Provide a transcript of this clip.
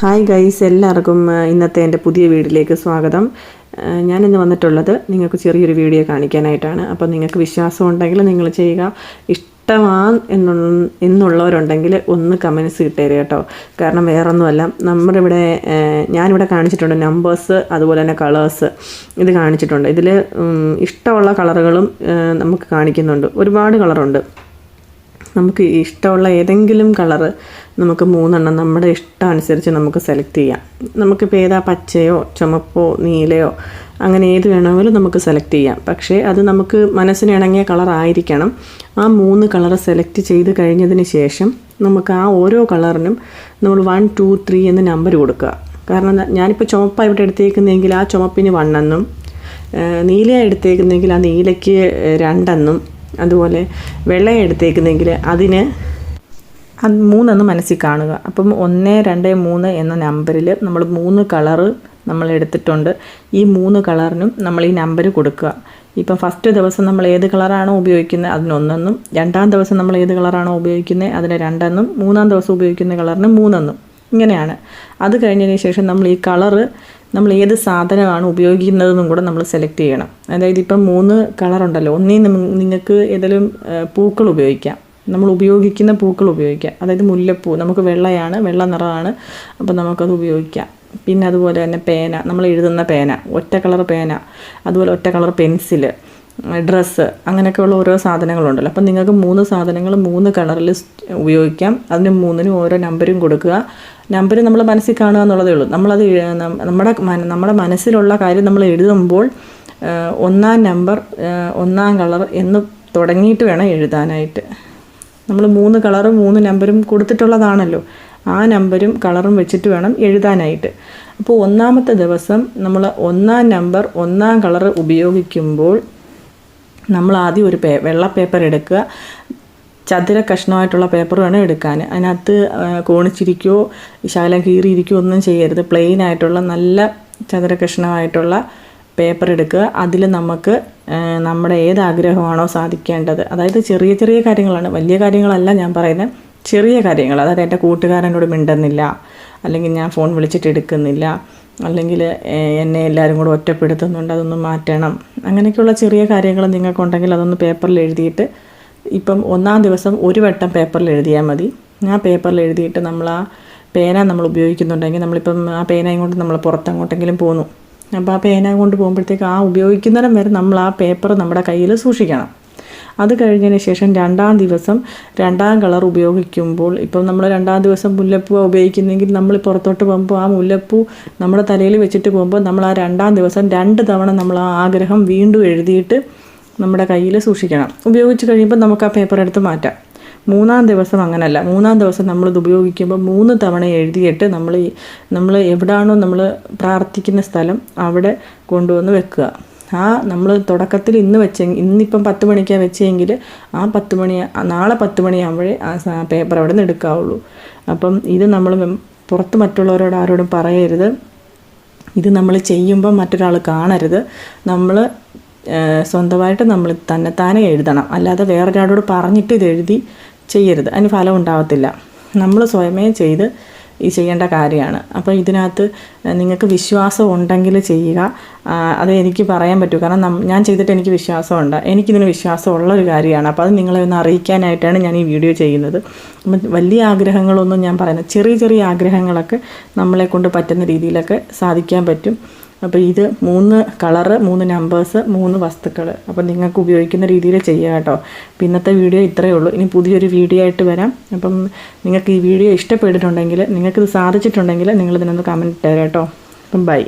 Hi guys എല്ലാവർക്കും ഇന്നത്തെ എന്റെ പുതിയ വീഡിയോയിലേക്ക് സ്വാഗതം. ഞാനിന്ന് വന്നിട്ടുള്ളത് നിങ്ങൾക്ക് ചെറിയൊരു വീഡിയോ കാണിക്കാനായിട്ടാണ്. അപ്പോൾ നിങ്ങൾക്ക് വിശ്വാസം ഉണ്ടെങ്കിൽ നിങ്ങൾ ചെയ്യുക. ഇഷ്ടമാ എന്നുള്ള എന്നുള്ളവരുണ്ടെങ്കിൽ ഒന്ന് കമൻസ് കിട്ടേര് കേട്ടോ. കാരണം വേറൊന്നുമല്ല നമ്മുടെ ഇവിടെ ഞാനിവിടെ കാണിച്ചിട്ടുണ്ട് നമ്പേഴ്സ് അതുപോലെ തന്നെ കളേഴ്സ് ഇത് കാണിച്ചിട്ടുണ്ട്. ഇതിൽ ഇഷ്ടമുള്ള കളറുകളും നമുക്ക് കാണിക്കുന്നുണ്ട്. ഒരുപാട് കളറുണ്ട് നമുക്ക് ഇഷ്ടമുള്ള ഏതെങ്കിലും കളറ് നമുക്ക് മൂന്നെണ്ണം നമ്മുടെ ഇഷ്ടം അനുസരിച്ച് നമുക്ക് സെലക്ട് ചെയ്യാം. നമുക്കിപ്പോൾ ഏതാ പച്ചയോ ചുമപ്പോ നീലയോ അങ്ങനെ ഏത് വേണമെങ്കിലും നമുക്ക് സെലക്ട് ചെയ്യാം. പക്ഷേ അത് നമുക്ക് മനസ്സിന് ഇണങ്ങിയ കളർ ആയിരിക്കണം. ആ മൂന്ന് കളർ സെലക്ട് ചെയ്ത് കഴിഞ്ഞതിന് ശേഷം നമുക്ക് ആ ഓരോ കളറിനും നമ്മൾ വൺ ടു ത്രീ എന്ന് നമ്പർ കൊടുക്കുക. കാരണം ഞാനിപ്പോൾ ചുമപ്പാണ് ഇവിടെ എടുത്തേക്കുന്നതെങ്കിൽ ആ ചുമപ്പിന് വണ്ണെന്നും നീല എടുത്തേക്കുന്നെങ്കിൽ ആ നീലയ്ക്ക് രണ്ടെന്നും അതുപോലെ വെള്ളം എടുത്തേക്കുന്നെങ്കിൽ അതിന് അത് മൂന്നെന്ന് മനസ്സിൽ കാണുക. അപ്പം ഒന്ന് രണ്ട് മൂന്ന് എന്ന നമ്പറിൽ നമ്മൾ മൂന്ന് കളറ് നമ്മൾ എടുത്തിട്ടുണ്ട്. ഈ മൂന്ന് കളറിനും നമ്മൾ ഈ നമ്പർ കൊടുക്കുക. ഇപ്പം ഫസ്റ്റ് ദിവസം നമ്മൾ ഏത് കളറാണോ ഉപയോഗിക്കുന്നത് അതിനൊന്നെന്നും രണ്ടാം ദിവസം നമ്മൾ ഏത് കളറാണോ ഉപയോഗിക്കുന്നത് അതിന് രണ്ടെന്നും മൂന്നാം ദിവസം ഉപയോഗിക്കുന്ന കളറിന് മൂന്നെന്നും ഇങ്ങനെയാണ്. അത് കഴിഞ്ഞതിന് ശേഷം നമ്മൾ ഈ കളറ് നമ്മൾ ഏത് സാധനമാണ് ഉപയോഗിക്കുന്നതെന്നും കൂടെ നമ്മൾ സെലക്ട് ചെയ്യണം. അതായത് ഇപ്പം മൂന്ന് കളറുണ്ടല്ലോ ഒന്നേ നിങ്ങൾക്ക് ഏതെങ്കിലും പൂക്കൾ ഉപയോഗിക്കാം. നമ്മൾ ഉപയോഗിക്കുന്ന പൂക്കൾ ഉപയോഗിക്കാം. അതായത് മുല്ലപ്പൂ നമുക്ക് വെള്ളയാണ് വെള്ള നിറമാണ് അപ്പോൾ നമുക്കത് ഉപയോഗിക്കാം. പിന്നെ അതുപോലെ തന്നെ പേന നമ്മൾ എഴുതുന്ന പേന ഒറ്റ കളർ പേന അതുപോലെ ഒറ്റ കളർ പെൻസിൽ ഡ്രസ്സ് അങ്ങനെയൊക്കെയുള്ള ഓരോ സാധനങ്ങളുണ്ടല്ലോ. അപ്പം നിങ്ങൾക്ക് മൂന്ന് സാധനങ്ങൾ മൂന്ന് കളറിൽ ഉപയോഗിക്കാം. അതിന് മൂന്നിനും ഓരോ നമ്പരും കൊടുക്കുക. നമ്പർ നമ്മൾ മനസ്സിൽ കാണുക എന്നുള്ളതേ ഉള്ളൂ. നമ്മളത് നമ്മുടെ നമ്മുടെ മനസ്സിലുള്ള കാര്യം നമ്മൾ എഴുതുമ്പോൾ ഒന്നാം നമ്പർ ഒന്നാം കളർ എന്ന് തുടങ്ങിയിട്ട് വേണം എഴുതാനായിട്ട്. നമ്മൾ മൂന്ന് കളറും മൂന്ന് നമ്പരും കൊടുത്തിട്ടുള്ളതാണല്ലോ. ആ നമ്പരും കളറും വെച്ചിട്ട് വേണം എഴുതാനായിട്ട്. അപ്പോൾ ഒന്നാമത്തെ ദിവസം നമ്മൾ ഒന്നാം നമ്പർ ഒന്നാം കളർ ഉപയോഗിക്കുമ്പോൾ നമ്മൾ ആദ്യം ഒരു പേ വെള്ള പേപ്പർ എടുക്കുക. ചതുര കഷ്ണമായിട്ടുള്ള പേപ്പർ വേണം എടുക്കാൻ. അതിനകത്ത് കോണിച്ചിരിക്കുകയോ ശകലം കീറിയിരിക്കുകയോ ഒന്നും ചെയ്യരുത്. പ്ലെയിൻ ആയിട്ടുള്ള നല്ല ചതുര കഷ്ണമായിട്ടുള്ള പേപ്പർ എടുക്കുക. അതിൽ നമുക്ക് നമ്മുടെ ഏത് ആഗ്രഹമാണോ സാധിക്കേണ്ടത്. അതായത് ചെറിയ ചെറിയ കാര്യങ്ങളാണ്. വലിയ കാര്യങ്ങളല്ല ഞാൻ പറയുന്നത്. ചെറിയ കാര്യങ്ങൾ. അതായത് എന്റെ കൂട്ടുകാരനോട് മിണ്ടുന്നില്ല. അല്ലെങ്കിൽ ഞാൻ ഫോൺ വിളിച്ചിട്ട് എടുക്കുന്നില്ല. അല്ലെങ്കിൽ എന്നെ എല്ലാവരും കൂടെ ഒറ്റപ്പെടുത്തുന്നുണ്ട്. അതൊന്നും മാറ്റണം. അങ്ങനെയൊക്കെയുള്ള ചെറിയ കാര്യങ്ങൾ നിങ്ങൾക്കുണ്ടെങ്കിൽ അതൊന്ന് പേപ്പറിൽ എഴുതിയിട്ട് ഇപ്പം ഒന്നാം ദിവസം ഒരു വട്ടം പേപ്പറിൽ എഴുതിയാൽ മതി. ആ പേപ്പറിൽ എഴുതിയിട്ട് നമ്മൾ ആ പേന നമ്മൾ ഉപയോഗിക്കുന്നുണ്ടെങ്കിൽ നമ്മളിപ്പം ആ പേനയും കൊണ്ട് നമ്മൾ പുറത്തങ്ങോട്ടെങ്കിലും പോന്നു. അപ്പോൾ ആ പേന കൊണ്ട് പോകുമ്പോഴത്തേക്ക് ആ ഉപയോഗിക്കുന്നിടം വരെ നമ്മൾ ആ പേപ്പർ നമ്മുടെ കയ്യിൽ സൂക്ഷിക്കണം. അത് കഴിഞ്ഞതിന് ശേഷം രണ്ടാം ദിവസം രണ്ടാം കളർ ഉപയോഗിക്കുമ്പോൾ ഇപ്പം നമ്മൾ രണ്ടാം ദിവസം മുല്ലപ്പൂ ഉപയോഗിക്കുന്നെങ്കിൽ നമ്മൾ പുറത്തോട്ട് പോകുമ്പോൾ ആ മുല്ലപ്പൂ നമ്മുടെ തലയിൽ വെച്ചിട്ട് പോകുമ്പോൾ നമ്മൾ ആ രണ്ടാം ദിവസം രണ്ട് തവണ നമ്മൾ ആ ആഗ്രഹം വീണ്ടും എഴുതിയിട്ട് നമ്മുടെ കയ്യിൽ സൂക്ഷിക്കണം. ഉപയോഗിച്ച് കഴിയുമ്പോൾ നമുക്ക് ആ പേപ്പർ എടുത്ത് മാറ്റാം. മൂന്നാം ദിവസം അങ്ങനല്ല. മൂന്നാം ദിവസം നമ്മളിത് ഉപയോഗിക്കുമ്പോൾ മൂന്ന് തവണ എഴുതിയിട്ട് നമ്മൾ നമ്മൾ എവിടെയാണോ നമ്മൾ പ്രാർത്ഥിക്കുന്ന സ്ഥലം അവിടെ കൊണ്ടുവന്ന് വെക്കുക. ആ നമ്മൾ തുടക്കത്തിൽ ഇന്ന് വെച്ച ഇന്നിപ്പം പത്ത് മണിക്കാണ് വെച്ചെങ്കിൽ ആ പത്ത് മണി നാളെ പത്ത് മണിയാകുമ്പോഴേ ആ പേപ്പർ അവിടെ നിന്ന് എടുക്കാവുള്ളൂ. അപ്പം ഇത് നമ്മൾ പുറത്ത് മറ്റുള്ളവരോട് ആരോടും പറയരുത്. ഇത് നമ്മൾ ചെയ്യുമ്പോൾ മറ്റൊരാൾ കാണരുത്. നമ്മൾ സ്വന്തമായിട്ട് നമ്മൾ തന്നെത്താനെ എഴുതണം. അല്ലാതെ വേറൊരാളോട് പറഞ്ഞിട്ട് ഇത് എഴുതി ചെയ്യരുത്. അതിന് ഫലം ഉണ്ടാവത്തില്ല. നമ്മൾ സ്വയമേ ചെയ്ത് ഈ ചെയ്യേണ്ട കാര്യമാണ്. അപ്പോൾ ഇതിനകത്ത് നിങ്ങൾക്ക് വിശ്വാസം ഉണ്ടെങ്കിൽ ചെയ്യുക അത് എനിക്ക് പറയാൻ പറ്റൂ. കാരണം ഞാൻ ചെയ്തിട്ട് എനിക്ക് വിശ്വാസമുണ്ട്. എനിക്കിതിന് വിശ്വാസമുള്ള ഒരു കാര്യമാണ്. അപ്പോൾ അത് നിങ്ങളെ ഒന്ന് അറിയിക്കാനായിട്ടാണ് ഞാൻ ഈ വീഡിയോ ചെയ്യുന്നത്. അപ്പം വലിയ ആഗ്രഹങ്ങളൊന്നും ഞാൻ പറയുന്നത് ചെറിയ ചെറിയ ആഗ്രഹങ്ങളൊക്കെ നമ്മളെ കൊണ്ട് പറ്റുന്ന രീതിയിലൊക്കെ സാധിക്കാൻ പറ്റും. അപ്പോൾ ഇത് മൂന്ന് കളറ് മൂന്ന് നമ്പേഴ്സ് മൂന്ന് വസ്തുക്കൾ അപ്പോൾ നിങ്ങൾക്ക് ഉപയോഗിക്കുന്ന രീതിയിൽ ചെയ്യുക കേട്ടോ. അപ്പോൾ ഇന്നത്തെ വീഡിയോ ഇത്രയേ ഉള്ളൂ. ഇനി പുതിയൊരു വീഡിയോ ആയിട്ട് വരാം. അപ്പം നിങ്ങൾക്ക് ഈ വീഡിയോ ഇഷ്ടപ്പെട്ടിട്ടുണ്ടെങ്കിൽ നിങ്ങൾക്കിത് സാധിച്ചിട്ടുണ്ടെങ്കിൽ നിങ്ങളിതിനൊന്ന് കമന്റ് തരാം കേട്ടോ. അപ്പം ബൈ